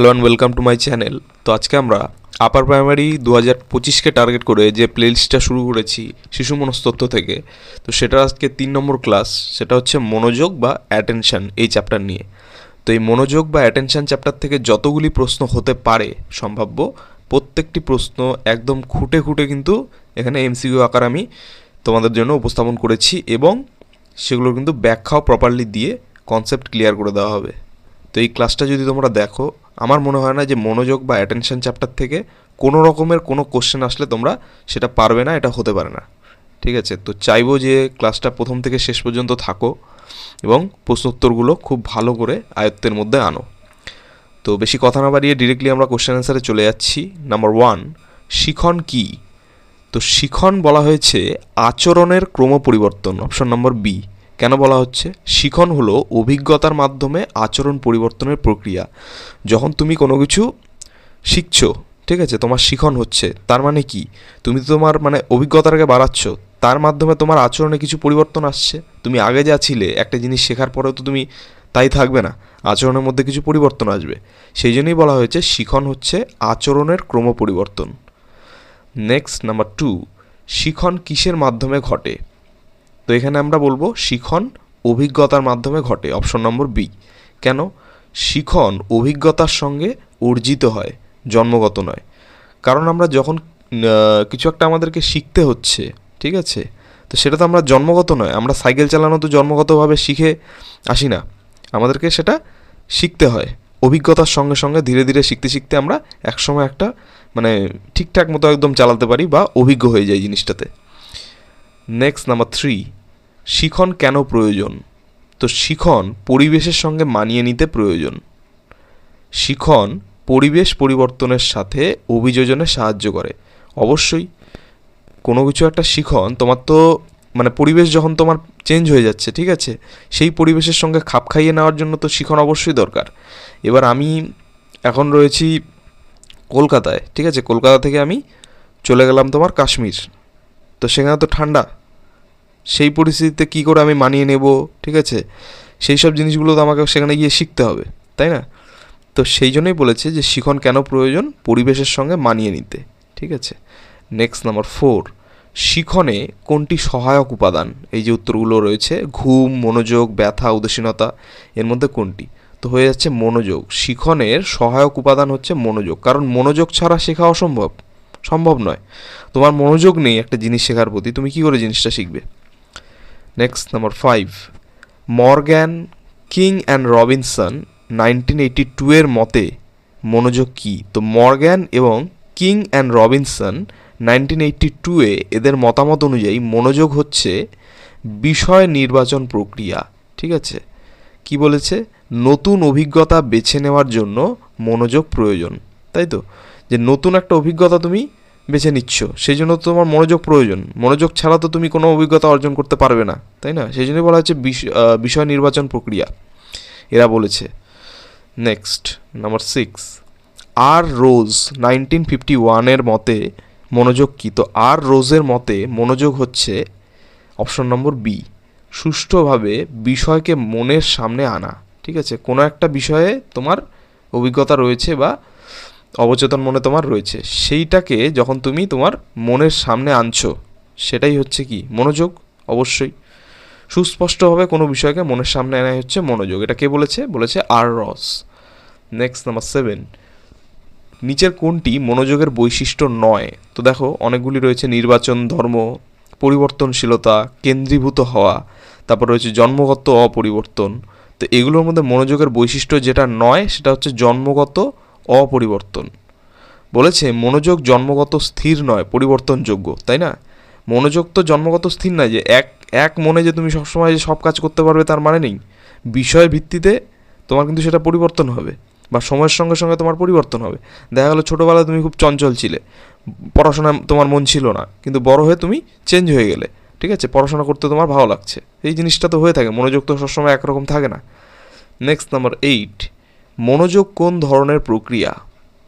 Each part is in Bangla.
Hello and welcome to my channel তো আজকে আমরা আপার প্রাইমারি দু হাজার পঁচিশকে টার্গেট করে যে প্লেলিস্টটা শুরু করেছি শিশু মনস্তত্ত্ব থেকে, তো সেটা আজকে তিন নম্বর ক্লাস সেটা হচ্ছে মনোযোগ বা অ্যাটেনশন এই চ্যাপ্টার নিয়ে। তো এই মনোযোগ বা অ্যাটেনশন চ্যাপ্টার থেকে যতগুলি প্রশ্ন হতে পারে সম্ভাব্য, প্রত্যেকটি প্রশ্ন একদম খুঁটে খুঁটে কিন্তু এখানে এমসিকিউ আকার আমি তোমাদের জন্য উপস্থাপন করেছি এবং সেগুলোর কিন্তু ব্যাখ্যাও প্রপারলি দিয়ে কনসেপ্ট ক্লিয়ার করে দেওয়া হবে। তো এই ক্লাসটা যদি তোমরা দেখো, আমার মনে হয় না যে মনোযোগ বা অ্যাটেনশন চ্যাপ্টার থেকে কোনো রকমের কোনো কোশ্চেন আসলে তোমরা সেটা পারবে না, এটা হতে পারে না। ঠিক আছে? তো চাইব যে ক্লাসটা প্রথম থেকে শেষ পর্যন্ত থাকো এবং প্রশ্নোত্তরগুলো খুব ভালো করে আয়ত্তের মধ্যে আনো। তো বেশি কথা না বাড়িয়ে ডিরেক্টলি আমরা কোশ্চেন অ্যান্সারে চলে যাচ্ছি। নাম্বার ওয়ান শিখন কি? তো শিখন বলা হয়েছে আচরণের ক্রম পরিবর্তন অপশন নম্বর বি কেন বলা হচ্ছে? শিখন হলো অভিজ্ঞতার মাধ্যমে আচরণ পরিবর্তনের প্রক্রিয়া। যখন তুমি কোনো কিছু শিখছো, ঠিক আছে, তোমার শিখন হচ্ছে, তার মানে কি? তুমি তোমার মানে অভিজ্ঞতাটাকে বাড়াচ্ছ, তার মাধ্যমে তোমার আচরণে কিছু পরিবর্তন আসছে। তুমি আগে যা ছিলে, একটা জিনিস শেখার পরেও তো তুমি তাই থাকবে না, আচরণের মধ্যে কিছু পরিবর্তন আসবে। সেই জন্যই বলা হয়েছে, শিখন হচ্ছে আচরণের ক্রম পরিবর্তন নেক্সট নাম্বার টু শিখন কিসের মাধ্যমে ঘটে? তো এখানে আমরা বলব শিখন অভিজ্ঞতার মাধ্যমে ঘটে অপশন নম্বর বি কেন? শিখন অভিজ্ঞতার সঙ্গে অর্জিত হয়, জন্মগত নয়। কারণ আমরা যখন কিছু একটা আমাদেরকে শিখতে হচ্ছে, ঠিক আছে? তো সেটা তো আমরা জন্মগত নয়, আমরা সাইকেল চালানো তো জন্মগতভাবে শিখে আসি না। আমাদেরকে সেটা শিখতে হয়, অভিজ্ঞতার সঙ্গে সঙ্গে ধীরে ধীরে শিখতে শিখতে আমরা একসময় একটা মানে ঠিকঠাক মতো একদম চালাতে পারি বা অভিজ্ঞ হয়ে যায় জিনিসটাতে। নেক্সট নাম্বার থ্রি শিখন কেন প্রয়োজন? তো শিখন পরিবেশের সঙ্গে মানিয়ে নিতে প্রয়োজন। শিখন পরিবেশ পরিবর্তনের সাথে অভিযোজনে সাহায্য করে। অবশ্যই, কোনো কিছু একটা শিখন তোমার তো মানে পরিবেশ যখন তোমার চেঞ্জ হয়ে যাচ্ছে, ঠিক আছে? সেই পরিবেশের সঙ্গে খাপ খাইয়ে নেওয়ার জন্য তো শিখন অবশ্যই দরকার। এবার আমি এখন রয়েছি কলকাতায়, ঠিক আছে? কলকাতা থেকে আমি চলে গেলাম তোমার কাশ্মীর। তো সেখানে তো ঠান্ডা। সেই পরিস্থিতিতে কী করে আমি মানিয়ে নেব, ঠিক আছে? সেই সব জিনিসগুলো তো আমাকে সেখানে গিয়ে শিখতে হবে, তাই না? তো সেই জন্যই বলেছে যে শিখন কেন প্রয়োজন? পরিবেশের সঙ্গে মানিয়ে নিতে, ঠিক আছে? নেক্সট নাম্বার ফোর শিখনে কোনটি সহায়ক উপাদান? এই যে উত্তরগুলো রয়েছে, ঘুম, মনোযোগ, ব্যথা উদাসীনতা এর মধ্যে কোনটি? তো হয়ে যাচ্ছে মনোযোগ। শিখনের সহায়ক উপাদান হচ্ছে মনোযোগ, কারণ মনোযোগ ছাড়া শেখা অসম্ভব, সম্ভব নয়। তোমার মনোযোগ নেই একটা জিনিস শেখার প্রতি, তুমি কী করে জিনিসটা শিখবে? Next number five Morgan King and Robinson nineteen eighty two এর মতে মনোযোগ কী? তো মর্গ্যান এবং King and Robinson nineteen eighty টুয়ে এদের মতামত অনুযায়ী মনোযোগ হচ্ছে বিষয় নির্বাচন প্রক্রিয়া। ঠিক আছে? কি বলেছে? নতুন অভিজ্ঞতা বেছে নেওয়ার জন্য মনোযোগ প্রয়োজন। তাই তো? যে নতুন একটা অভিজ্ঞতা তুমি বেছে নিচ্ছ। সেই জন্য তোমার মনোযোগ প্রয়োজন। মনোযোগ ছাড়া তো তুমি কোনো অভিজ্ঞতা অর্জন করতে পারবে না, তাই না? সেই জন্যই বলা হচ্ছে বিষ- বিষয় নির্বাচন প্রক্রিয়া। এরা বলেছে। Next number six R Rose nineteen fifty ওয়ানের মতে মনোযোগ কী? তো আর রোজের মতে মনোযোগ হচ্ছে অপশন নম্বর বি সুষ্ঠুভাবে বিষয়কে মনের সামনে আনা। ঠিক আছে? কোনো একটা বিষয়ে তোমার অভিজ্ঞতা রয়েছে বা অবচেতন মনে তোমার রয়েছে। সেইটাকে যখন তুমি তোমার মনের সামনে আনছো, সেটাই হচ্ছে কি? মনোযোগ? অবশ্যই। সুস্পষ্টভাবে কোনো বিষয়কে মনের সামনে আনাই হচ্ছে মনোযোগ। এটা কে বলেছে? বলেছে আর রস। নেক্সট নাম্বার সেভেন নিচের কোনটি মনোযোগের বৈশিষ্ট্য নয়? তো দেখো, অনেকগুলি রয়েছে। নির্বাচন, ধর্ম, পরিবর্তনশীলতা, কেন্দ্রীভূত হওয়া, তারপর রয়েছে জন্মগত অপরিবর্তন। তো এগুলোর মধ্যে মনোযোগের বৈশিষ্ট্য যেটা নয়, সেটা হচ্ছে জন্মগত অপরিবর্তন। বলেছে, মনোযোগ জন্মগত স্থির নয়, পরিবর্তনযোগ্য, তাই না? মনোযোগ তো জন্মগত স্থির নয় যে এক এক মনে যে তুমি সবসময় যে সব কাজ করতে পারবে তার মানে নেই। বিষয়ের ভিত্তিতে তোমার কিন্তু সেটা পরিবর্তন হবে বা সময়ের সঙ্গে সঙ্গে তোমার পরিবর্তন হবে। দেখা গেলো ছোটোবেলায় তুমি খুব চঞ্চল ছিলে পড়াশোনায় তোমার মন ছিল না, কিন্তু বড় হয়ে তুমি চেঞ্জ হয়ে গেলে, ঠিক আছে? পড়াশোনা করতে তোমার ভালো লাগছে। এই জিনিসটা তো হয়ে থাকে, মনোযোগ তো সবসময় একরকম থাকে না। নেক্সট নাম্বার এইট মনোযোগ কোন ধরনের প্রক্রিয়া?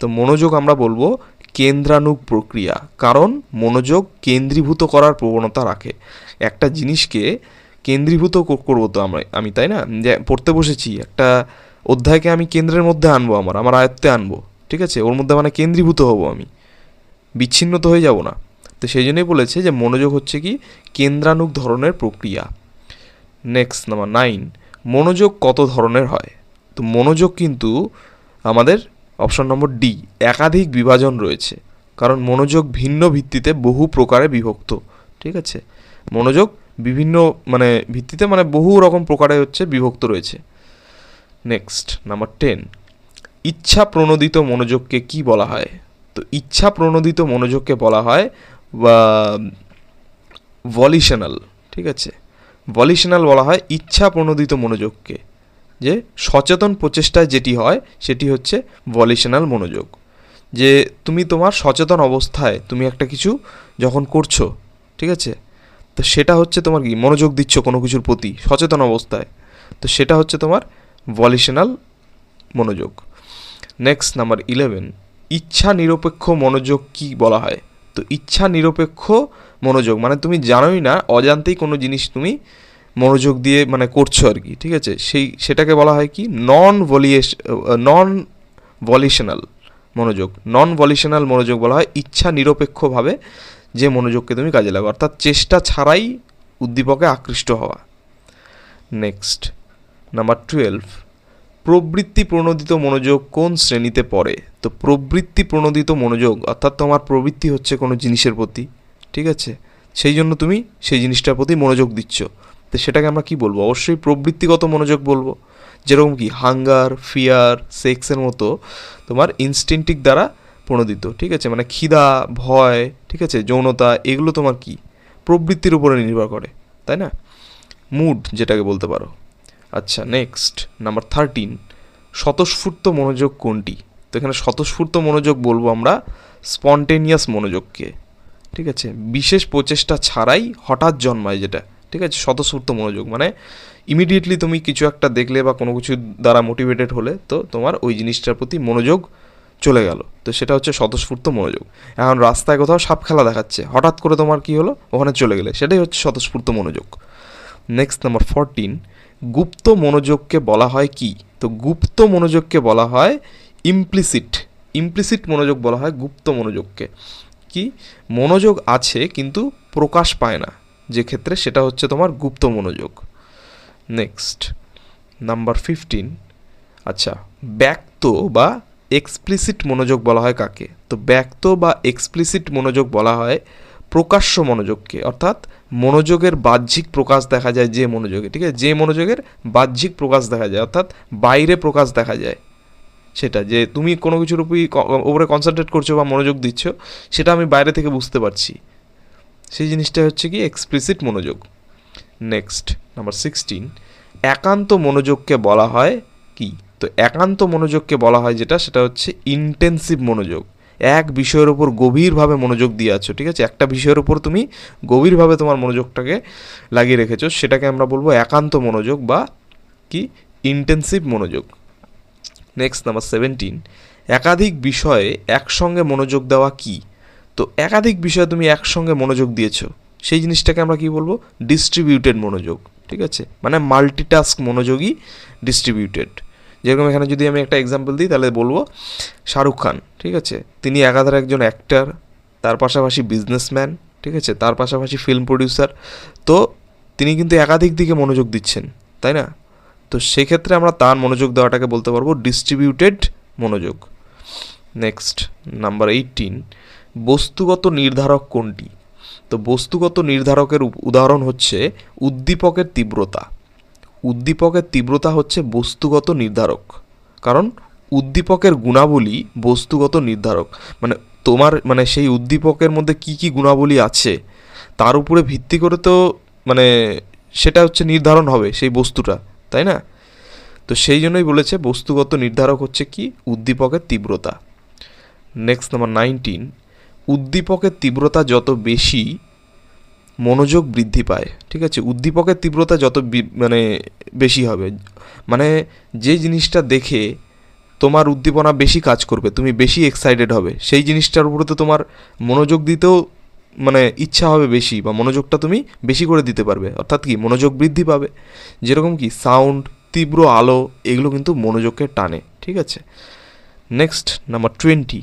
তো মনোযোগ আমরা বলব কেন্দ্রানুগ প্রক্রিয়া। কারণ মনোযোগ কেন্দ্রীভূত করার প্রবণতা রাখে। একটা জিনিসকে কেন্দ্রীভূত করব তো আমরা, আমি, তাই না? যে পড়তে বসেছি, একটা অধ্যায়কে আমি কেন্দ্রের মধ্যে আনব আমার আমার আয়ত্তে আনব, ঠিক আছে? ওর মধ্যে মানে কেন্দ্রীভূত হব আমি। বিচ্ছিন্ন তো হয়ে যাব না। তো সেই জন্যই বলেছে যে মনোযোগ হচ্ছে কি? কেন্দ্রানুক ধরনের প্রক্রিয়া। নেক্সট নাম্বার নাইন মনোযোগ কত ধরনের হয়? তো মনোযোগ কিন্তু আমাদের অপশন নম্বর ডি, একাধিক বিভাজন রয়েছে। কারণ মনোযোগ ভিন্ন ভিত্তিতে বহু প্রকারে বিভক্ত, ঠিক আছে? মনোযোগ বিভিন্ন মানে ভিত্তিতে মানে বহু রকম প্রকারে হচ্ছে বিভক্ত রয়েছে। নেক্সট, নাম্বার টেন, ইচ্ছা প্রণোদিত মনোযোগকে কি বলা হয়? তো ইচ্ছা প্রণোদিত মনোযোগকে বলা হয়, বা ভলিশনাল ঠিক আছে? ভলিশনাল বলা হয় ইচ্ছা প্রণোদিত মনোযোগকে। যে সচেতন প্রচেষ্টায় যেটি হয়, সেটি হচ্ছে ভলিশনাল মনোযোগ। যে তুমি তোমার সচেতন অবস্থায় তুমি একটা কিছু যখন করছ, ঠিক আছে? তো সেটা হচ্ছে তোমার কি? মনোযোগ দিচ্ছ কোনো কিছুর প্রতি, সচেতন অবস্থায়। তো সেটা হচ্ছে তোমার ভলিশনাল মনোযোগ। নেক্সট নাম্বার ইলেভেন ইচ্ছা নিরপেক্ষ মনোযোগ কি বলা হয়? তো ইচ্ছা নিরপেক্ষ মনোযোগ মানে তুমি জানোই না, অজান্তেই কোনো জিনিস তুমি মনোযোগ দিয়ে মানে করছ আর কি, ঠিক আছে? সেই, সেটাকে বলা হয় কি? নন ভলিয়েশ নন ভলিউশনাল মনোযোগ। নন ভলিশনাল মনোযোগ বলা হয় ইচ্ছা নিরপেক্ষভাবে যে মনোযোগকে তুমি কাজে লাগাও। অর্থাৎ চেষ্টা ছাড়াই উদ্দীপকে আকৃষ্ট হওয়া। নেক্সট নাম্বার টুয়েলভ প্রবৃত্তি প্রণোদিত মনোযোগ কোন শ্রেণীতে পড়ে? তো প্রবৃত্তি প্রণোদিত মনোযোগ, অর্থাৎ তোমার প্রবৃত্তি হচ্ছে কোনো জিনিসের প্রতি, ঠিক আছে? সেই জন্য তুমি সেই জিনিসটার প্রতি মনোযোগ দিচ্ছ। তো সেটাকে আমরা কি বলব? অবশ্যই প্রবৃত্তিগত মনোযোগ বলব। যেরকম কি হাঙ্গার, ফিয়ার, সেক্সের মতো তোমার ইনস্টিংটিক দ্বারা প্রণোদিত, ঠিক আছে? মানে খিদা, ভয়, ঠিক আছে? যৌনতা, এগুলো তোমার কি? প্রবৃত্তির উপরে নির্ভর করে, তাই না? মুড যেটাকে বলতে পারো। আচ্ছা নেক্সট, নাম্বার থার্টিন, স্বতঃস্ফূর্ত মনোযোগ কোনটি? তো এখানে স্বতঃস্ফূর্ত মনোযোগ বলব আমরা স্পন্টেনিয়াস মনোযোগকে, ঠিক আছে? বিশেষ প্রচেষ্টা ছাড়াই হঠাৎ জন্মায় যেটা। ঠিক আছে? স্বতঃস্ফূর্ত মনোযোগ। মানে ইমিডিয়েটলি তুমি কিছু একটা দেখলে বা কোনো কিছু দ্বারা মোটিভেটেড হলে তো তোমার ওই জিনিসটার প্রতি মনোযোগ চলে গেল। তো সেটা হচ্ছে স্বতঃস্ফূর্ত মনোযোগ। এখন রাস্তায় কোথাও সাপ খেলা দেখাচ্ছে, হঠাৎ করে তোমার কি হলো? ওখানে চলে গেলে। সেটাই হচ্ছে স্বতঃস্ফূর্ত মনোযোগ। নেক্সট নাম্বার ফরটিন গুপ্ত মনোযোগকে বলা হয় কি? তো গুপ্ত মনোযোগকে বলা হয় ইমপ্লিসিট ইমপ্লিসিট মনোযোগ বলা হয় গুপ্ত মনোযোগকে। কি? মনোযোগ আছে, কিন্তু প্রকাশ পায় না। যে ক্ষেত্রে সেটা হচ্ছে তোমার গুপ্ত মনোযোগ। নেক্সট নাম্বার ফিফটিন আচ্ছা ব্যক্ত বা এক্সপ্লিসিট মনোযোগ বলা হয় কাকে? তো ব্যক্ত বা এক্সপ্লিসিট মনোযোগ বলা হয় প্রকাশ্য মনোযোগকে, অর্থাৎ মনোযোগের বাহ্যিক প্রকাশ দেখা যায় যে মনোযোগে, ঠিক আছে? যে মনোযোগের বাহ্যিক প্রকাশ দেখা যায়, অর্থাৎ বাইরে প্রকাশ দেখা যায়। সেটা যে তুমি কোনো কিছুর উপরে কনসেন্ট্রেট করছ বা মনোযোগ দিচ্ছ, সেটা আমি বাইরে থেকে বুঝতে পারছি। সেই জিনিসটা হচ্ছে কি এক্সপ্লিসিট মনোযোগ। নেক্সট নাম্বার সিক্সটিন একান্ত মনোযোগকে বলা হয় কি? তো একান্ত মনোযোগকে বলা হয় যেটা, সেটা হচ্ছে ইন্টেন্সিভ মনোযোগ। এক বিষয়ের ওপর গভীরভাবে মনোযোগ দিয়ে আছো, ঠিক আছে? একটা বিষয়ের ওপর তুমি গভীরভাবে তোমার মনোযোগটাকে লাগিয়ে রেখেছো, সেটাকে আমরা বলব একান্ত মনোযোগ বা কি? ইন্টেন্সিভ মনোযোগ। নেক্সট নাম্বার সেভেন্টিন একাধিক বিষয়ে একসঙ্গে মনোযোগ দেওয়া কি? তো একাধিক বিষয়ে তুমি একসঙ্গে মনোযোগ দিয়েছ। সেই জিনিসটাকে আমরা কি বলব? ডিস্ট্রিবিউটেড মনোযোগ, ঠিক আছে? মানে মাল্টিটাস্ক মনোযোগী ডিস্ট্রিবিউটেড যেরকম এখানে যদি আমি একটা এক্সাম্পল দিই, তাহলে বলব শাহরুখ খান, ঠিক আছে? তিনি একাধারে একজন অ্যাক্টার তার পাশাপাশি বিজনেসম্যান ঠিক আছে? তার পাশাপাশি ফিল্ম প্রডিউসার তো তিনি কিন্তু একাধিক দিকে মনোযোগ দিচ্ছেন, তাই না? তো সেক্ষেত্রে আমরা তার মনোযোগ দেওয়াটাকে বলতে পারব ডিস্ট্রিবিউটেড মনোযোগ। নেক্সট নাম্বার এইটিন বস্তুগত নির্ধারক কোনটি? তো বস্তুগত নির্ধারকের উদাহরণ হচ্ছে উদ্দীপকের তীব্রতা। উদ্দীপকের তীব্রতা হচ্ছে বস্তুগত নির্ধারক। কারণ উদ্দীপকের গুণাবলী বস্তুগত নির্ধারক। মানে তোমার মানে সেই উদ্দীপকের মধ্যে কি কি গুণাবলী আছে, তার উপরে ভিত্তি করে তো মানে সেটা হচ্ছে নির্ধারণ হবে সেই বস্তুটা, তাই না? তো সেই জন্যই বলেছে বস্তুগত নির্ধারক হচ্ছে কি? উদ্দীপকের তীব্রতা। নেক্সট নাম্বার নাইনটিন উদ্দীপকের তীব্রতা যত বেশি, মনোযোগ বৃদ্ধি পায়, ঠিক আছে? উদ্দীপকের তীব্রতা যত মানে বেশি হবে। মানে যে জিনিসটা দেখে তোমার উদ্দীপনা বেশি কাজ করবে, তুমি বেশি এক্সাইটেড হবে, সেই জিনিসটার উপরে তো তোমার মনোযোগ দিতেও মানে ইচ্ছা হবে বেশি বা মনোযোগটা তুমি বেশি করে দিতে পারবে। অর্থাৎ কি? মনোযোগ বৃদ্ধি পাবে। যেরকম কি? সাউন্ড তীব্র আলো, এগুলো কিন্তু মনোযোগকে টানে, ঠিক আছে? নেক্সট নাম্বার টোয়েন্টি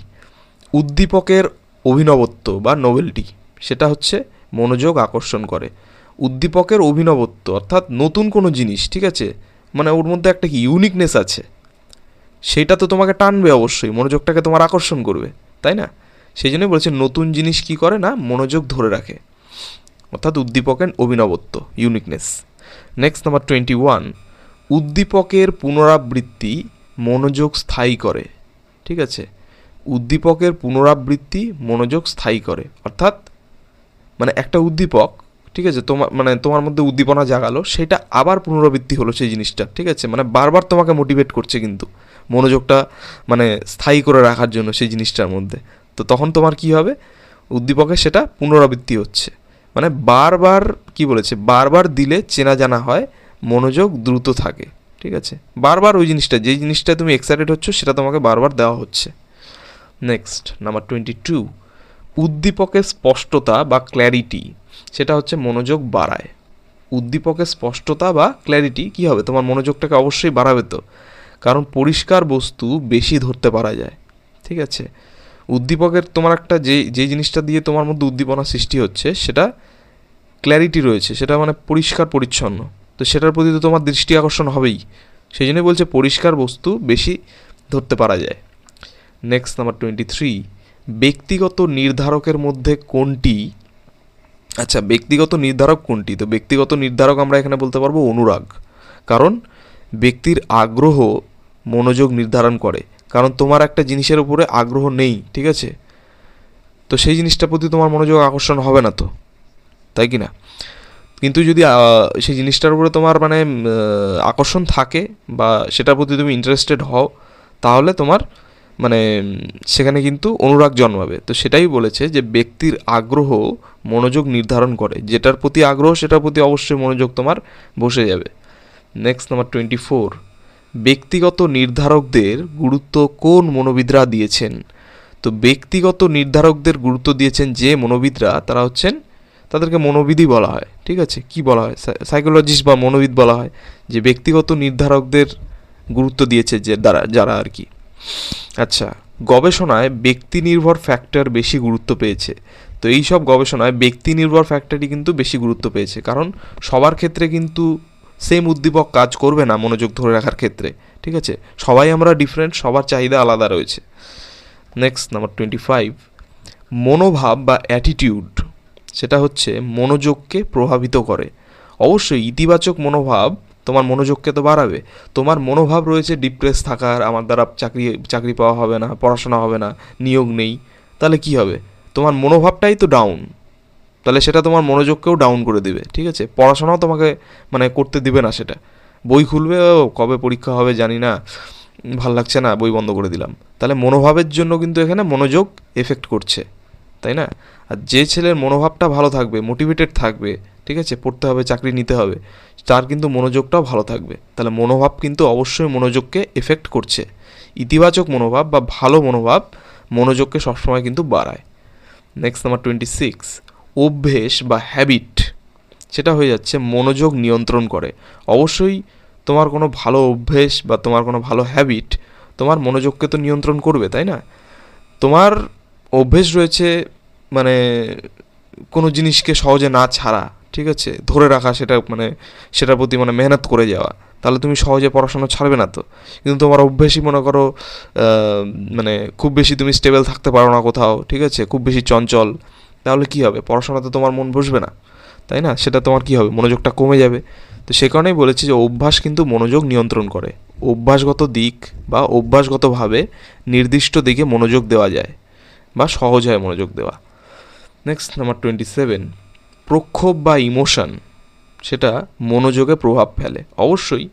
উদ্দীপকের অভিনবত্ব বা নোভেলটি সেটা হচ্ছে মনোযোগ আকর্ষণ করে। উদ্দীপকের অভিনবত্ব, অর্থাৎ নতুন কোনো জিনিস, ঠিক আছে? মানে ওর মধ্যে একটা কি ইউনিকনেস আছে। সেটা তো তোমাকে টানবে অবশ্যই, মনোযোগটাকে তোমার আকর্ষণ করবে, তাই না? সেই জন্যই বলেছে নতুন জিনিস কি করে না, মনোযোগ ধরে রাখে। অর্থাৎ উদ্দীপকের অভিনবত্ব uniqueness next number twenty one উদ্দীপকের পুনরাবৃত্তি মনোযোগ স্থায়ী করে, ঠিক আছে? উদ্দীপকের পুনরাবৃত্তি মনোযোগ স্থায়ী করে। অর্থাৎ মানে একটা উদ্দীপক, ঠিক আছে তোমার মানে তোমার মধ্যে উদ্দীপনা জাগালো, সেটা আবার পুনরাবৃত্তি হলো সেই জিনিসটা, ঠিক আছে? মানে বারবার তোমাকে মোটিভেট করছে কিন্তু মনোযোগটা মানে স্থায়ী করে রাখার জন্য সেই জিনিসটার মধ্যে। তো তখন তোমার কি হবে? উদ্দীপকে সেটা পুনরাবৃত্তি হচ্ছে। মানে বারবার, কি বলেছে? বারবার দিলে চেনা জানা হয়, মনোযোগ দ্রুত থাকে, ঠিক আছে? বারবার ওই জিনিসটা, যেই জিনিসটা তুমি এক্সাইটেড হচ্ছ, সেটা তোমাকে বারবার দেওয়া হচ্ছে। নেক্সট নাম্বার টোয়েন্টি টু উদ্দীপকের স্পষ্টতা বা ক্ল্যারিটি সেটা হচ্ছে মনোযোগ বাড়ায়। উদ্দীপকের স্পষ্টতা বা ক্ল্যারিটি কী হবে? তোমার মনোযোগটাকে অবশ্যই বাড়াবে তো। কারণ পরিষ্কার বস্তু বেশি ধরতে পারা যায়। ঠিক আছে? উদ্দীপকের তোমার একটা যে যে জিনিসটা দিয়ে তোমার মধ্যে উদ্দীপনা সৃষ্টি হচ্ছে, সেটা ক্ল্যারিটি রয়েছে, সেটা মানে পরিষ্কার পরিচ্ছন্ন। তো সেটার প্রতি তো তোমার দৃষ্টি আকর্ষণ হবেই। সেই জন্যই বলছে পরিষ্কার বস্তু বেশি ধরতে পারা যায়। নেক্সট নাম্বার টোয়েন্টি থ্রি ব্যক্তিগত নির্ধারকের মধ্যে কোনটি? আচ্ছা ব্যক্তিগত নির্ধারক কোনটি? তো ব্যক্তিগত নির্ধারক আমরা এখানে বলতে পারব অনুরাগ। কারণ ব্যক্তির আগ্রহ মনোযোগ নির্ধারণ করে। কারণ তোমার একটা জিনিসের উপরে আগ্রহ নেই, ঠিক আছে? তো সেই জিনিসটার প্রতি তোমার মনোযোগ আকর্ষণ হবে না তো? তাই কি না কিন্তু যদি সেই জিনিসটার উপরে তোমার মানে আকর্ষণ থাকে বা সেটার প্রতি তুমি ইন্টারেস্টেড হও, তাহলে তোমার মানে সেখানে কিন্তু অনুরাগ জন্মাবে। তো সেটাই বলেছে যে, ব্যক্তির আগ্রহ মনোযোগ নির্ধারণ করে। যেটার প্রতি আগ্রহ, সেটার প্রতি অবশ্যই মনোযোগ তোমার বসে যাবে। নেক্সট নাম্বার টোয়েন্টি ফোর ব্যক্তিগত নির্ধারকদের গুরুত্ব কোন মনোবিদরা দিয়েছেন? তো ব্যক্তিগত নির্ধারকদের গুরুত্ব দিয়েছেন যে মনোবিদরা, তারা হচ্ছেন, তাদেরকে মনোবিদই বলা হয়। ঠিক আছে? কি বলা হয়? সাইকোলজিস্ট বা মনোবিদ বলা হয়। যে ব্যক্তিগত নির্ধারকদের গুরুত্ব দিয়েছে যে, দ্বারা, যারা আর কি। আচ্ছা গবেষণায় ব্যক্তি নির্ভর ফ্যাক্টর বেশি গুরুত্ব পেয়েছে। তো এই সব গবেষণায় ব্যক্তি নির্ভর ফ্যাক্টরটি কিন্তু বেশি গুরুত্ব পেয়েছে। কারণ সবার ক্ষেত্রে কিন্তু সেম উদ্দীপক কাজ করবে না মনোযোগ ধরে রাখার ক্ষেত্রে। ঠিক আছে? সবাই আমরা ডিফারেন্ট সবার চাহিদা আলাদা রয়েছে। নেক্সট নাম্বার টোয়েন্টি ফাইভ মনোভাব বা অ্যাটিটিউড সেটা হচ্ছে মনোযোগকে প্রভাবিত করে। অবশ্যই ইতিবাচক মনোভাব তোমার মনোযোগকে তো বাড়াবে। তোমার মনোভাব রয়েছে ডিপ্রেস থাকার, আমার দ্বারা চাকরি চাকরি পাওয়া হবে না, পড়াশোনা হবে না, নিয়োগ নেই। তাহলে কি হবে? তোমার মনোভাবটাই তো ডাউন তাহলে সেটা তোমার মনোযোগকেও ডাউন করে দিবে, ঠিক আছে? পড়াশোনাও তোমাকে মানে করতে দিবে না সেটা। বই খুলবে, ও, কবে পরীক্ষা হবে জানি না, ভালো লাগছে না, বই বন্ধ করে দিলাম। তাহলে মনোভাবের জন্য কিন্তু এখানে মনোযোগ এফেক্ট করছে, তাই না? আর যে ছেলের মনোভাবটা ভালো থাকবে মোটিভেটেড থাকবে ঠিক আছে? পড়তে হবে, চাকরি নিতে হবে। তার কিন্তু মনোযোগটাও ভালো থাকবে। তাহলে মনোভাব কিন্তু অবশ্যই মনোযোগকে এফেক্ট করছে। ইতিবাচক মনোভাব বা ভালো মনোভাব মনোযোগকে সবসময় কিন্তু বাড়ায়। নেক্সট নাম্বার টোয়েন্টি সিক্স অভ্যেস বা হ্যাবিট সেটা হয়ে যাচ্ছে মনোযোগ নিয়ন্ত্রণ করে। অবশ্যই তোমার কোনো ভালো অভ্যেস বা তোমার কোনো ভালো হ্যাবিট তোমার মনোযোগকে তো নিয়ন্ত্রণ করবে, তাই না? তোমার অভ্যেস রয়েছে মানে কোনো জিনিসকে সহজে না ছাড়া। ঠিক আছে? ধরে রাখা সেটা মানে সেটার প্রতি মানে মেহনত করে যাওয়া। তাহলে তুমি সহজে পড়াশোনা ছাড়বে না তো? কিন্তু তোমার অভ্যেসই মনে করো মানে খুব বেশি তুমি স্টেবল থাকতে পারো না কোথাও, ঠিক আছে? খুব বেশি চঞ্চল। তাহলে কি হবে? পড়াশোনাতে তোমার মন বসবে না, তাই না? সেটা তোমার কি হবে? মনোযোগটা কমে যাবে। তো সে কারণেই বলেছি যে অভ্যাস কিন্তু মনোযোগ নিয়ন্ত্রণ করে। অভ্যাসগত দিক বা অভ্যাসগতভাবে নির্দিষ্ট দিকে মনোযোগ দেওয়া যায় বা সহজ হয় মনোযোগ দেওয়া। নেক্সট নাম্বার টোয়েন্টি সেভেন প্রক্ষোভ বা ইমোশন, সেটা মনোযোগে প্রভাব ফেলে। অবশ্যই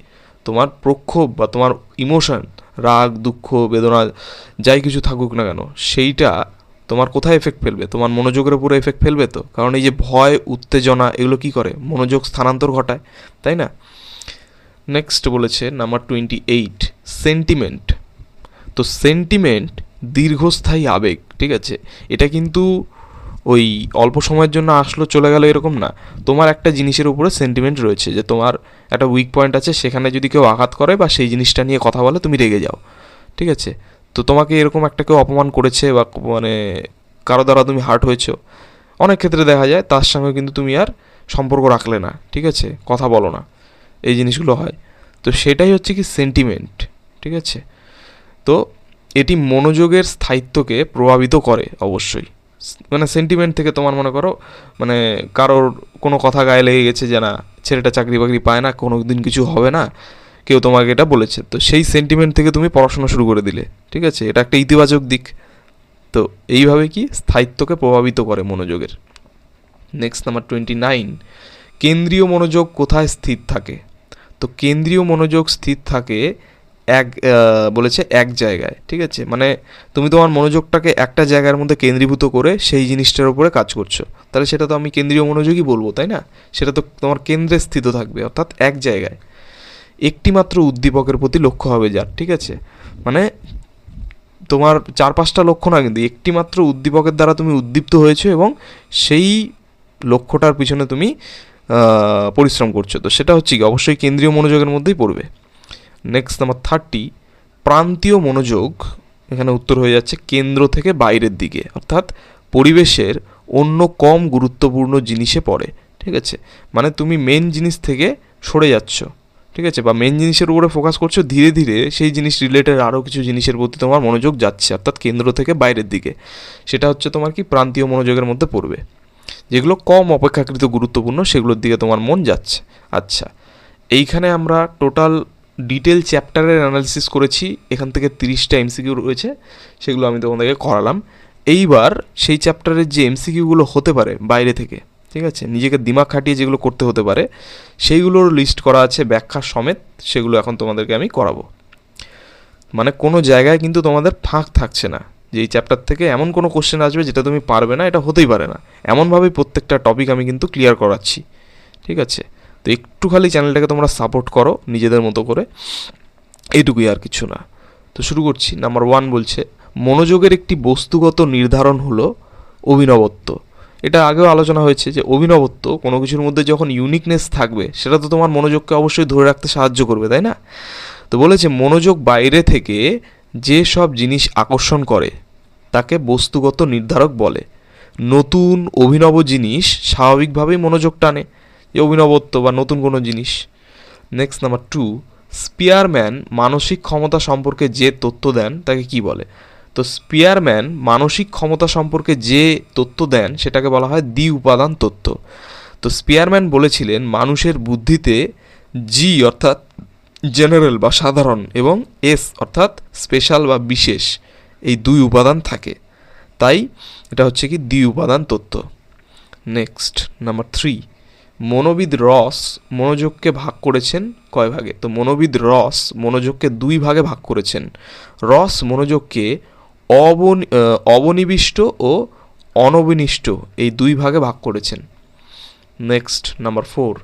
তোমার প্রক্ষোভ বা তোমার ইমোশন, রাগ, দুঃখ, বেদনা, যাই কিছু থাকুক না কেন, সেইটা তোমার কোথায় এফেক্ট ফেলবে? তোমার মনোযোগের উপরে এফেক্ট ফেলবে তো? কারণ এই যে ভয়, উত্তেজনা, এগুলো কি করে? মনোযোগ স্থানান্তর ঘটায়, তাই না? নেক্সট বলেছে নাম্বার টোয়েন্টি এইট সেন্টিমেন্ট তো সেন্টিমেন্ট দীর্ঘস্থায়ী আবেগ, ঠিক আছে? এটা কিন্তু ওই অল্প সময়ের জন্য আসলো, চলে গেল এরকম না। তোমার একটা জিনিসের উপরে সেন্টিমেন্ট রয়েছে যে তোমার একটা উইক পয়েন্ট আছে, সেখানে যদি কেউ আঘাত করে বা সেই জিনিসটা নিয়ে কথা বলে, তুমি রেগে যাও। ঠিক আছে? তো তোমাকে এরকম একটা কেউ অপমান করেছে বা মানে কারও দ্বারা তুমি হার্ট হয়েছো, অনেক ক্ষেত্রে দেখা যায় তার সঙ্গে কিন্তু তুমি আর সম্পর্ক রাখলে না। ঠিক আছে? কথা বলো না। এই জিনিসগুলো হয়। তো সেটাই হচ্ছে কি সেন্টিমেন্ট ঠিক আছে? তো এটি মনোযোগের স্থায়িত্বকে প্রভাবিত করে অবশ্যই। মানে সেন্টিমেন্ট থেকে তোমার মনে করো মানে কারোর কোনো কথা গায়ে লেগে গেছে যে না, ছেলেটা চাকরি বাকরি পায় না কোনো দিন কিছু হবে না, কেউ তোমাকে এটা বলেছে। তো সেই সেন্টিমেন্ট থেকে তুমি পড়াশোনা শুরু করে দিলে, ঠিক আছে? এটা একটা ইতিবাচক দিক। তো এইভাবে কি স্থায়িত্বকে প্রভাবিত করে মনোযোগের। নেক্সট নাম্বার টোয়েন্টি নাইন কেন্দ্রীয় মনোযোগ কোথায় স্থির থাকে? তো কেন্দ্রীয় মনোযোগ স্থির থাকে এক বলেছে এক জায়গায়, ঠিক আছে? মানে তুমি তোমার মনোযোগটাকে একটা জায়গার মধ্যে কেন্দ্রীভূত করে সেই জিনিসটার উপরে কাজ করছ। তাহলে সেটা তো আমি কেন্দ্রীয় মনোযোগই বলব, তাই না? সেটা তো তোমার কেন্দ্রে স্থিত থাকবে, অর্থাৎ এক জায়গায়। একটি মাত্র উদ্দীপকের প্রতি লক্ষ্য হবে যার, ঠিক আছে? মানে তোমার চার পাঁচটা লক্ষ্য না কিন্তু একটি মাত্র উদ্দীপকের দ্বারা তুমি উদ্দীপ্ত হয়েছো এবং সেই লক্ষ্যটার পিছনে তুমি পরিশ্রম করছ। তো সেটা হচ্ছে কি? অবশ্যই কেন্দ্রীয় মনোযোগের মধ্যেই পড়বে। নেক্সট নাম্বার থার্টি প্রান্তীয় মনোযোগ, এখানে উত্তর হয়ে যাচ্ছে কেন্দ্র থেকে বাইরের দিকে, অর্থাৎ পরিবেশের অন্য কম গুরুত্বপূর্ণ জিনিসে পড়ে, ঠিক আছে? মানে তুমি মেন জিনিস থেকে সরে যাচ্ছ, ঠিক আছে? বা মেন জিনিসের উপরে ফোকাস করছ, ধীরে ধীরে সেই জিনিস রিলেটেড আরও কিছু জিনিসের প্রতি তোমার মনোযোগ যাচ্ছে, অর্থাৎ কেন্দ্র থেকে বাইরের দিকে। সেটা হচ্ছে তোমার কি প্রান্তীয় মনোযোগের মধ্যে পড়বে। যেগুলো কম অপেক্ষাকৃত গুরুত্বপূর্ণ, সেগুলোর দিকে তোমার মন যাচ্ছে। আচ্ছা এইখানে আমরা টোটাল ডিটেল চ্যাপ্টারের অ্যানালিসিস করেছি, এখান থেকে তিরিশটা এমসিকিউ রয়েছে, সেগুলো আমি তোমাদেরকে করালাম। এইবার সেই চ্যাপ্টারের যে এমসিকিউগুলো হতে পারে বাইরে থেকে, ঠিক আছে? নিজেকে দিমাগ খাটিয়ে যেগুলো করতে হতে পারে, সেইগুলোর লিস্ট করা আছে ব্যাখ্যা সমেত, সেগুলো এখন তোমাদেরকে আমি করাবো। মানে কোনো জায়গায় কিন্তু তোমাদের ফাঁক থাকছে না যে এই চ্যাপ্টার থেকে এমন কোনো কোশ্চেন আসবে যেটা তুমি পারবে না, এটা হতেই পারে না। এমনভাবেই প্রত্যেকটা টপিক আমি কিন্তু ক্লিয়ার করাচ্ছি, ঠিক আছে? তো একটু খালি চ্যানেলটাকে তোমরা সাপোর্ট করো, নিজেদের মতো করে। এইটুকুই আর কিছু না। তো শুরু করছি। নাম্বার ওয়ান বলছে, মনোযোগের একটি বস্তুগত নির্ধারণ হলো অভিনবত্ব। এটা আগেও আলোচনা হয়েছে যে অভিনবত্ব কোনো কিছুর মধ্যে যখন ইউনিকনেস থাকবে, সেটা তো তোমার মনোযোগকে অবশ্যই ধরে রাখতে সাহায্য করবে, তাই না? তো বলেছে, মনোযোগ বাইরে থেকে যে সব জিনিস আকর্ষণ করে, তাকে বস্তুগত নির্ধারক বলে। নতুন, অভিনব জিনিস স্বাভাবিকভাবেই মনোযোগ টানে। যে অভিনবত্ব বা নতুন কোনো জিনিস। নেক্সট নাম্বার টু স্পিয়ারম্যান মানসিক ক্ষমতা সম্পর্কে যে তথ্য দেন, তাকে কি বলে? তো স্পিয়ারম্যান মানসিক ক্ষমতা সম্পর্কে যে তথ্য দেন, সেটাকে বলা হয় দ্বি উপাদান তথ্য। তো স্পিয়ারম্যান বলেছিলেন, মানুষের বুদ্ধিতে জি অর্থাৎ জেনারেল বা সাধারণ এবং এস অর্থাৎ স্পেশাল বা বিশেষ, এই দুই উপাদান থাকে। তাই এটা হচ্ছে কি দ্বি উপাদান তথ্য। নেক্সট নাম্বার থ্রি মনোবিদ রস মনোযোগকে ভাগ করেছেন কয় ভাগে? তো মনোবিদ রস মনোযোগকে দুই ভাগে ভাগ করেছেন। রস মনোযোগকে অবন অবনিবিষ্ট ও অনবিনিষ্ট এই দুই ভাগে ভাগ করেছেন। Next, number four.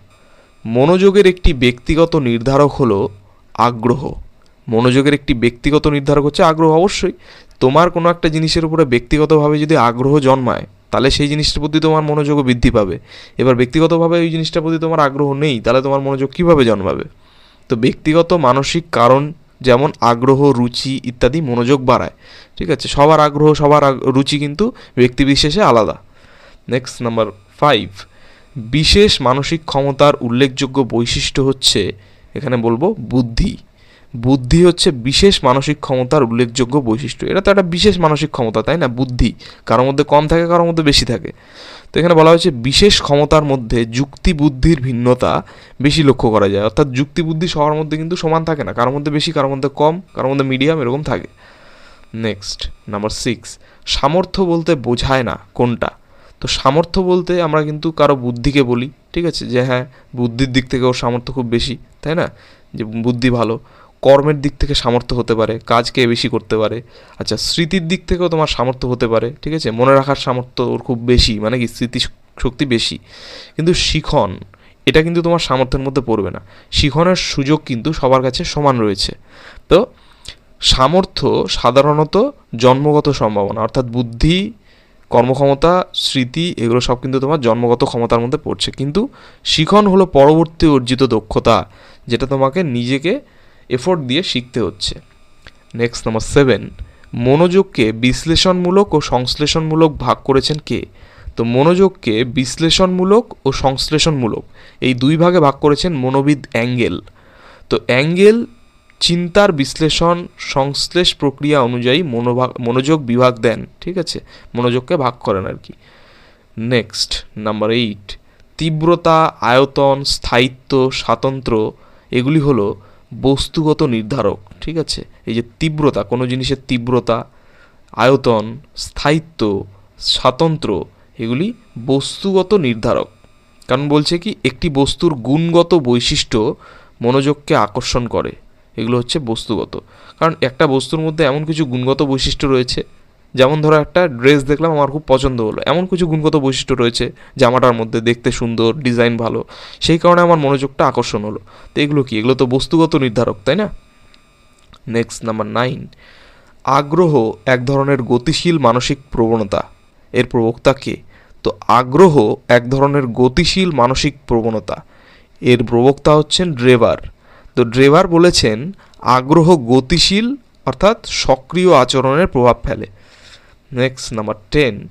মনোযোগের একটি ব্যক্তিগত নির্ধারক হলো আগ্রহ। মনোযোগের একটি ব্যক্তিগত নির্ধারক হচ্ছে আগ্রহ। অবশ্যই তোমার কোনো একটা জিনিসের উপরে ব্যক্তিগতভাবে যদি আগ্রহ জন্মায় তাহলে সেই জিনিসটার প্রতি তোমার মনোযোগও বৃদ্ধি পাবে। এবার ব্যক্তিগতভাবে ওই জিনিসটার প্রতি তোমার আগ্রহ নেই, তাহলে তোমার মনোযোগ কীভাবে জন্মাবে? তো ব্যক্তিগত মানসিক কারণ যেমন আগ্রহ, রুচি ইত্যাদি মনোযোগ বাড়ায়, ঠিক আছে? সবার আগ্রহ, সবার রুচি কিন্তু ব্যক্তিবিশেষে আলাদা। নেক্সট নাম্বার ফাইভ বিশেষ মানসিক ক্ষমতার উল্লেখযোগ্য বৈশিষ্ট্য হচ্ছে, এখানে বলব, বুদ্ধি। বুদ্ধি হচ্ছে বিশেষ মানসিক ক্ষমতার উল্লেখযোগ্য বৈশিষ্ট্য। এটা তো একটা বিশেষ মানসিক ক্ষমতা, তাই না? বুদ্ধি। কারোর মধ্যে কম থাকে, কারোর মধ্যে বেশি থাকে। তো এখানে বলা হয়েছে বিশেষ ক্ষমতার মধ্যে যুক্তি বুদ্ধির ভিন্নতা বেশি লক্ষ্য করা যায়। অর্থাৎ যুক্তি বুদ্ধি সবার মধ্যে কিন্তু সমান থাকে না। কারোর মধ্যে বেশি, কারোর মধ্যে কম, কারোর মধ্যে মিডিয়াম এরকম থাকে। নেক্সট নাম্বার সিক্স সামর্থ্য বলতে বোঝায় না কোনটা। তো সামর্থ্য বলতে আমরা কিন্তু কারও বুদ্ধিকে বলি, ঠিক আছে? যে হ্যাঁ বুদ্ধির দিক থেকে ওর সামর্থ্য খুব বেশি, তাই না? যে বুদ্ধি ভালো কর্মের দিক থেকে সামর্থ্য হতে পারে, কাজকে বেশি করতে পারে। আচ্ছা স্মৃতির দিক থেকেও তোমার সামর্থ্য হতে পারে, ঠিক আছে? মনে রাখার সামর্থ্য ওর খুব বেশি মানে কি স্মৃতি শক্তি বেশি। কিন্তু শিখন, এটা কিন্তু তোমার সামর্থ্যের মধ্যে পড়বে না। শিখনের সুযোগ কিন্তু সবার কাছে সমান রয়েছে। তো সামর্থ্য সাধারণত জন্মগত সম্ভাবনা, অর্থাৎ বুদ্ধি, কর্মক্ষমতা, স্মৃতি, এগুলো সব কিন্তু তোমার জন্মগত ক্ষমতার মধ্যে পড়ছে। কিন্তু শিখন হলো পরবর্তী অর্জিত দক্ষতা, যেটা তোমাকে নিজেকে এফোর্ট দিয়ে শিখতে হচ্ছে। নেক্সট নাম্বার সেভেন মনোযোগকে বিশ্লেষণমূলক ও সংশ্লেষণমূলক ভাগ করেছেন কে? তো মনোযোগকে বিশ্লেষণমূলক ও সংশ্লেষণমূলক, এই দুই ভাগে ভাগ করেছেন মনোবিদ অ্যাঙ্গেল। তো অ্যাঙ্গেল, চিন্তার বিশ্লেষণ, সংশ্লেষ প্রক্রিয়া অনুযায়ী মনোভাগ মনোযোগ বিভাগ দেন, ঠিক আছে? মনোযোগকে ভাগ করেন আর কি। নেক্সট নাম্বার এইট তীব্রতা, আয়তন, স্থায়িত্ব স্বাতন্ত্র্য এগুলি হলো বস্তুগত নির্ধারক, ঠিক আছে? এই যে তীব্রতা, কোনো জিনিসের তীব্রতা, আয়তন, স্থায়িত্ব, স্বাতন্ত্র, এগুলি বস্তুগত নির্ধারক। কারণ বলছে কি, একটি বস্তুর গুণগত বৈশিষ্ট্য মনোযোগকে আকর্ষণ করে। এগুলো হচ্ছে বস্তুগত। কারণ একটা বস্তুর মধ্যে এমন কিছু গুণগত বৈশিষ্ট্য রয়েছে যেমন ধরো একটা ড্রেস দেখলাম আমার খুব পছন্দ হলো। এমন কিছু গুণগত বৈশিষ্ট্য রয়েছে জামাটার মধ্যে দেখতে সুন্দর ডিজাইন ভালো, সেই কারণে আমার মনোযোগটা আকর্ষণ হলো। তো এগুলো কি? এগুলো তো বস্তুগত নির্ধারক, তাই না? নেক্সট নাম্বার নাইন আগ্রহ এক ধরনের গতিশীল মানসিক প্রবণতা। এর প্রবক্তা কে? তো আগ্রহ এক ধরনের গতিশীল মানসিক প্রবণতা। এর প্রবক্তা হচ্ছেন ড্রেভার। তো ড্রেভার বলেছেন, আগ্রহ গতিশীল, অর্থাৎ সক্রিয় আচরণের প্রভাব ফেলে। নেক্সট নাম্বার টেন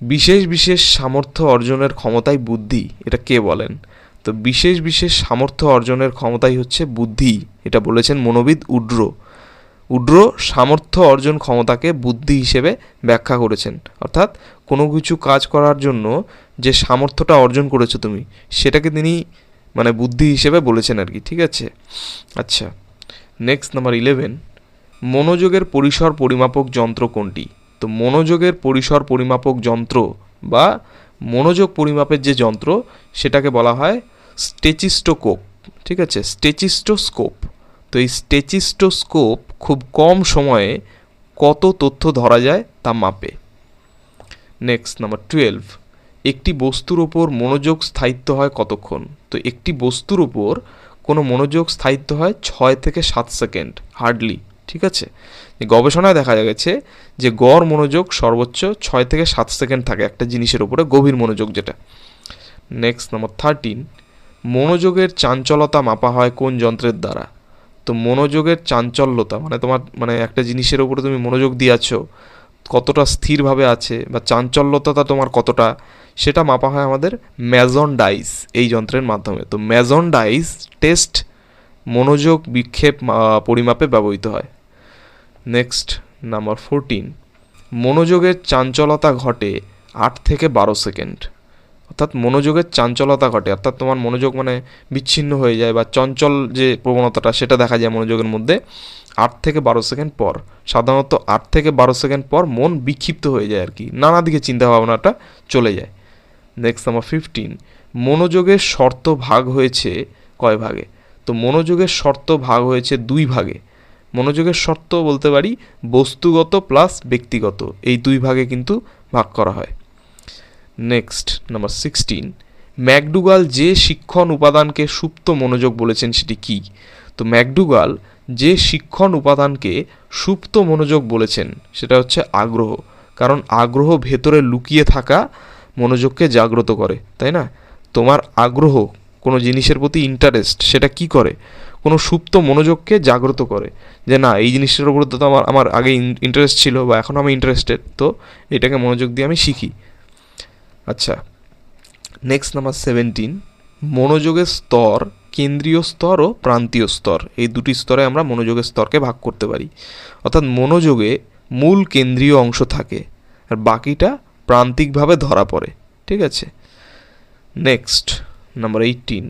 বিশেষ বিশেষ সামর্থ্য অর্জনের ক্ষমতাই বুদ্ধি, এটা কে বলেন? তো বিশেষ বিশেষ সামর্থ্য অর্জনের ক্ষমতাই হচ্ছে বুদ্ধি, এটা বলেছেন মনোবিদ উড্র। উড্র সামর্থ্য অর্জন ক্ষমতাকে বুদ্ধি হিসেবে ব্যাখ্যা করেছেন। অর্থাৎ কোনো কিছু কাজ করার জন্য যে সামর্থ্যটা অর্জন করেছ তুমি, সেটাকে তিনি মানে বুদ্ধি হিসেবে বলেছেন আর কি, ঠিক আছে? আচ্ছা নেক্সট নাম্বার ইলেভেন মনোযোগের পরিসর পরিমাপক যন্ত্র কোনটি? তো মনোযোগের পরিসর পরিমাপক যন্ত্র বা মনোযোগ পরিমাপের যে যন্ত্র, সেটাকে বলা হয় স্টেচিস্টোকোপ ঠিক আছে? স্টেচিস্টোস্কোপ। তো এই স্টেচিস্টোস্কোপ খুব কম সময়ে কত তথ্য ধরা যায় তা মাপে। নেক্সট নাম্বার টুয়েলভ একটি বস্তুর ওপর মনোযোগ স্থায়িত্ব হয় কতক্ষণ? তো একটি বস্তুর ওপর কোনো মনোযোগ স্থায়িত্ব হয় ছয় থেকে সাত সেকেন্ড হার্ডলি ঠিক আছে? গবেষণায় দেখা গেছে যে গড় মনোযোগ সর্বোচ্চ ছয় থেকে সাত সেকেন্ড থাকে একটা জিনিসের উপরে, গভীর মনোযোগ যেটা। নেক্সট নম্বর থার্টিন মনোযোগের চাঞ্চলতা মাপা হয় কোন যন্ত্রের দ্বারা? তো মনোযোগের চাঞ্চল্যতা মানে তোমার মানে একটা জিনিসের উপরে তুমি মনোযোগ দিয়ে আছো কতটা স্থিরভাবে আছে বা চাঞ্চল্যতা তোমার কতটা, সেটা মাপা হয় আমাদের ম্যাজন ডাইস এই যন্ত্রের মাধ্যমে। তো ম্যাজন ডাইস টেস্ট মনোযোগ বিক্ষেপ পরিমাপে ব্যবহৃত হয়। Next, number fourteen. মনোযোগের চাঞ্চলতা ঘটে আট থেকে বারো সেকেন্ড। অর্থাৎ মনোযোগের চাঞ্চলতা ঘটে, অর্থাৎ তোমার মনোযোগ মানে বিচ্ছিন্ন হয়ে যায় বা চঞ্চল যে প্রবণতাটা, সেটা দেখা যায় মনোযোগের মধ্যে আট থেকে বারো সেকেন্ড পর। সাধারণত আট থেকে বারো সেকেন্ড পর মন বিক্ষিপ্ত হয়ে যায় আর কি নানা দিকে চিন্তাভাবনাটা চলে যায়। Next, number fifteen. মনোযোগের শর্ত ভাগ হয়েছে কয় ভাগে? তো মনোযোগের শর্ত ভাগ হয়েছে দুই ভাগে। মনোযোগের শর্ত বলতে পারি বস্তুগত প্লাস ব্যক্তিগত। এই দুই ভাগে কিন্তু ভাগ করা হয়। নেক্সট নাম্বার সিক্সটিন ম্যাকডুগাল যে শিক্ষণ উপাদানকে সুপ্ত মনোযোগ বলেছেন সেটি কি? তো ম্যাকডুগাল যে শিক্ষণ উপাদানকে সুপ্ত মনোযোগ বলেছেন সেটা হচ্ছে আগ্রহ। কারণ আগ্রহ ভেতরে লুকিয়ে থাকা মনোযোগকে জাগ্রত করে, তাই না? তোমার আগ্রহ কোনো জিনিসের প্রতি ইন্টারেস্ট সেটা কি করে? কোনো সুপ্ত মনোযোগকে জাগ্রত করে যে না, এই জিনিসটার উপর তো আমার আমার আগে ইন্টারেস্ট ছিল বা এখন আমি ইন্টারেস্টেড তো এটাকে মনোযোগ দিয়ে আমি শিখি। আচ্ছা নেক্সট নাম্বার সেভেন্টিন মনোযোগের স্তর, কেন্দ্রীয় স্তর ও প্রান্তীয় স্তর, এই দুটি স্তরে আমরা মনোযোগের স্তরকে ভাগ করতে পারি। অর্থাৎ মনোযোগে মূল কেন্দ্রীয় অংশ থাকে, আর বাকিটা প্রান্তিকভাবে ধরা পড়ে, ঠিক আছে? নেক্সট নাম্বার এইটিন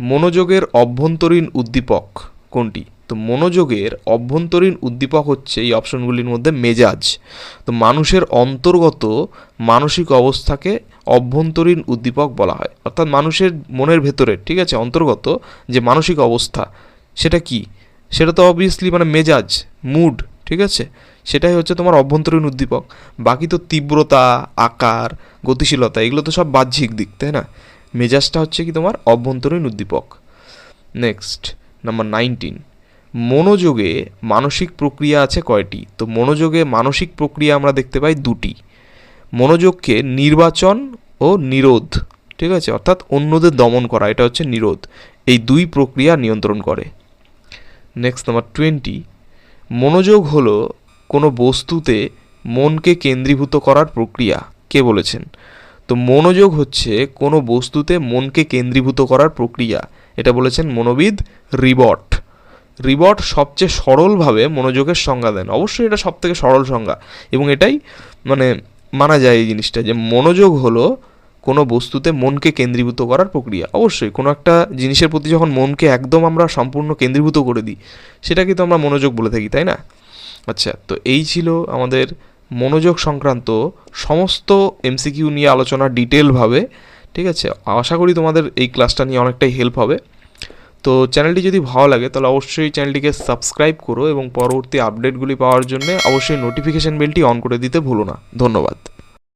মনোযোগের অভ্যন্তরীণ উদ্দীপক কোনটি? তো মনোযোগের অভ্যন্তরীণ উদ্দীপক হচ্ছে এই অপশনগুলির মধ্যে মেজাজ। তো মানুষের অন্তর্গত মানসিক অবস্থাকে অভ্যন্তরীণ উদ্দীপক বলা হয়। অর্থাৎ মানুষের মনের ভেতরে, ঠিক আছে, অন্তর্গত যে মানসিক অবস্থা, সেটা কি? সেটা তো অবভিয়াসলি মানে মেজাজ মুড ঠিক আছে? সেটাই হচ্ছে তোমার অভ্যন্তরীণ উদ্দীপক। বাকি তো তীব্রতা, আকার, গতিশীলতা, এগুলো তো সব বাহ্যিক দিক, তাই না? মেজাজটা হচ্ছে কি তোমার অভ্যন্তরীণ উদ্দীপক। নেক্সট নাম্বার নাইনটিন মনোযোগে মানসিক প্রক্রিয়া আছে কয়টি? তো মনোযোগে মানসিক প্রক্রিয়া আমরা দেখতে পাই দুটি। মনোযোগকে নির্বাচন ও নিরোধ, ঠিক আছে? অর্থাৎ অন্যদের দমন করা, এটা হচ্ছে নিরোধ। এই দুই প্রক্রিয়া নিয়ন্ত্রণ করে। নেক্সট নাম্বার টোয়েন্টি মনোযোগ হলো কোনো বস্তুতে মনকে কেন্দ্রীভূত করার প্রক্রিয়া, কে বলেছেন? তো মনোযোগ হচ্ছে কোনো বস্তুতে মনকে কেন্দ্রীভূত করার প্রক্রিয়া। এটা বলেছেন মনোবিদ রিবট। রিবট সবচেয়ে সরলভাবে মনোযোগের সংজ্ঞা দেন। অবশ্যই এটা সবথেকে সরল সংজ্ঞা। এবং এটাই মানে মানা যায় এই জিনিসটা যে মনোযোগ হলো কোনো বস্তুতে মনকে কেন্দ্রীভূত করার প্রক্রিয়া। অবশ্যই কোনো একটা জিনিসের প্রতি যখন মনকে একদম আমরা সম্পূর্ণ কেন্দ্রীভূত করে দিই, সেটাকে তো আমরা মনোযোগ বলে থাকি, তাই না? আচ্ছা তো এই ছিল আমাদের মনোযোগ সংক্রান্ত সমস্ত এমসিকিউ নিয়ে আলোচনা ডিটেলভাবে ঠিক আছে? আশা করি তোমাদের এই ক্লাসটা নিয়ে অনেকটাই হেল্প হবে। তো চ্যানেলটি যদি ভালো লাগে, তাহলে অবশ্যই চ্যানেলটিকে সাবস্ক্রাইব করো এবং পরবর্তী আপডেটগুলি পাওয়ার জন্য অবশ্যই নোটিফিকেশান বেলটি অন করে দিতে ভুলো না। ধন্যবাদ।